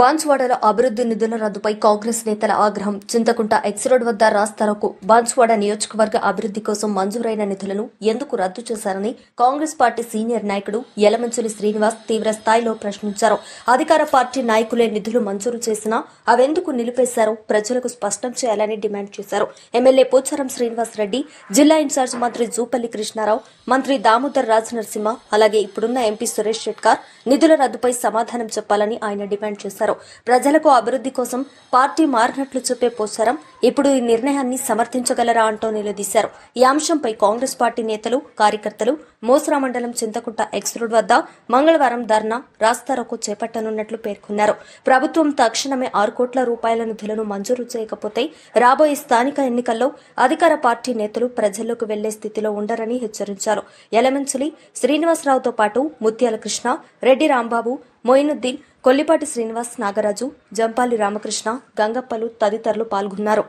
బాన్స్వాడలో అభివృద్ధి నిధుల రద్దుపై కాంగ్రెస్ నేతల ఆగ్రహం. చింతకుంట ఎక్స్ రోడ్ వద్ద రాస్తారోకు బాన్స్వాడ నియోజకవర్గ అభివృద్ధి కోసం మంజూరైన నిధులను ఎందుకు రద్దు చేశారని కాంగ్రెస్ పార్టీ సీనియర్ నాయకుడు యలమంచులి శ్రీనివాస్ తీవ్ర స్థాయిలో ప్రశ్నించారు. అధికార పార్టీ నాయకులే నిధులు మంజూరు చేసినా అవెందుకు నిలిపేశారో ప్రజలకు స్పష్టం చేయాలని డిమాండ్ చేశారు. ఎమ్మెల్యే పోచారం శ్రీనివాస్ రెడ్డి జిల్లా ఇన్ఛార్జ్ మంత్రి జూపల్లి కృష్ణారావు మంత్రి దామోదర్ రాజ్ నరసింహ అలాగే ఇప్పుడున్న ఎంపీ సురేష్ షెట్కార్ నిధుల రద్దుపై సమాధానం చెప్పాలని ఆయన డిమాండ్ చేశారు. ప్రజలకు అభివృద్ధి కోసం పార్టీ మారినట్లు చూపే పోసారం ఇప్పుడు ఈ నిర్ణయాన్ని సమర్థించగలరా అంటూ నిలదీశారు. ఈ అంశంపై కాంగ్రెస్ పార్టీ నేతలు కార్యకర్తలు మోసరా మండలం చింతకుంట ఎక్స్ రోడ్ వద్ద మంగళవారం ధర్నా రాస్తారోకు చేపట్టనున్నట్లు పేర్కొన్నారు. ప్రభుత్వం తక్షణమే ఆరు కోట్ల రూపాయల నిధులను మంజూరు చేయకపోతే రాబోయే స్థానిక ఎన్నికల్లో అధికార పార్టీ నేతలు ప్రజల్లోకి వెళ్ళే స్థితిలో ఉండరని హెచ్చరించారు. యలమంచిలి శ్రీనివాసరావుతో పాటు ముత్యాల కృష్ణ రెడ్డి రాంబాబు మొయినుద్దీన్ కొల్లిపాటి శ్రీనివాస్ నాగరాజు జంపాలి రామకృష్ణ గంగప్పలు తదితరులు పాల్గొన్నారు.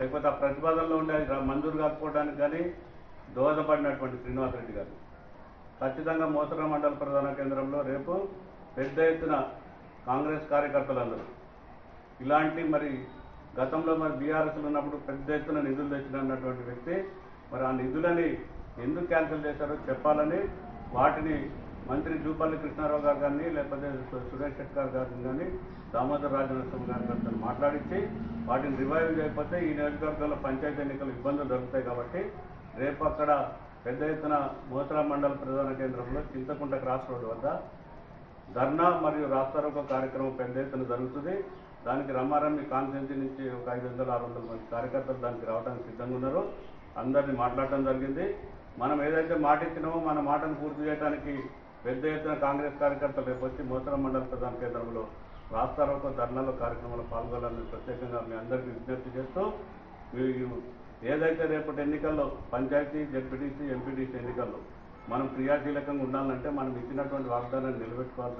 లేకపోతే ఆ ప్రతిపాదనలో ఉండే మంజూరు కాకపోవడానికి కానీ దోహదపడినటువంటి శ్రీనివాసరెడ్డి గారు. ఖచ్చితంగా మోసరా మండల ప్రధాన కేంద్రంలో రేపు పెద్ద ఎత్తున కాంగ్రెస్ కార్యకర్తలందరూ ఇలాంటి మరి గతంలో మరి బీఆర్ఎస్లో ఉన్నప్పుడు పెద్ద ఎత్తున నిధులు తెచ్చినటువంటి వ్యక్తి మరి ఆ నిధులని ఎందుకు క్యాన్సిల్ చేశారో చెప్పాలని వాటిని మంత్రి జూపల్లి కృష్ణారావు గారు కానీ లేకపోతే సురేష్ శెట్కర్ గారిని కానీ దామోదర్ రాజనరసింహ గారి గారితో మాట్లాడించి వాటిని రివైవ్ చేయకపోతే ఈ నియోజకవర్గంలో పంచాయతీ ఎన్నికలు ఇబ్బందులు జరుగుతాయి కాబట్టి రేపు అక్కడ పెద్ద ఎత్తున మోతరా మండల ప్రధాన కేంద్రంలో చింతకుంట క్రాస్ రోడ్ వద్ద ధర్నా మరియు రాస్తారోకో కార్యక్రమం పెద్ద ఎత్తున జరుగుతుంది. దానికి రమారమ్మి కాన్స్టిట్యూన్సీ నుంచి ఒక ఐదు వందల ఆరు వందల మంది కార్యకర్తలు దానికి రావడానికి సిద్ధంగా ఉన్నారు. అందరినీ మాట్లాడటం జరిగింది. మనం ఏదైతే మాట ఇచ్చినామో మన మాటను పూర్తి చేయడానికి పెద్ద ఎత్తున కాంగ్రెస్ కార్యకర్తలు రేపు వచ్చి మోసరం మండల ప్రధాన కేంద్రంలో రాస్తారోకో ధర్నాలో కార్యక్రమంలో పాల్గొనాలని ప్రత్యేకంగా మీ అందరికీ విజ్ఞప్తి చేస్తూ మీరు ఏదైతే రేపటి ఎన్నికల్లో పంచాయతీ జెడ్పీటీసీ ఎంపీటీసీ ఎన్నికల్లో మనం క్రియాశీలకంగా ఉండాలంటే మనం ఇచ్చినటువంటి వాగ్దానాన్ని నిలబెట్టుకోవాలి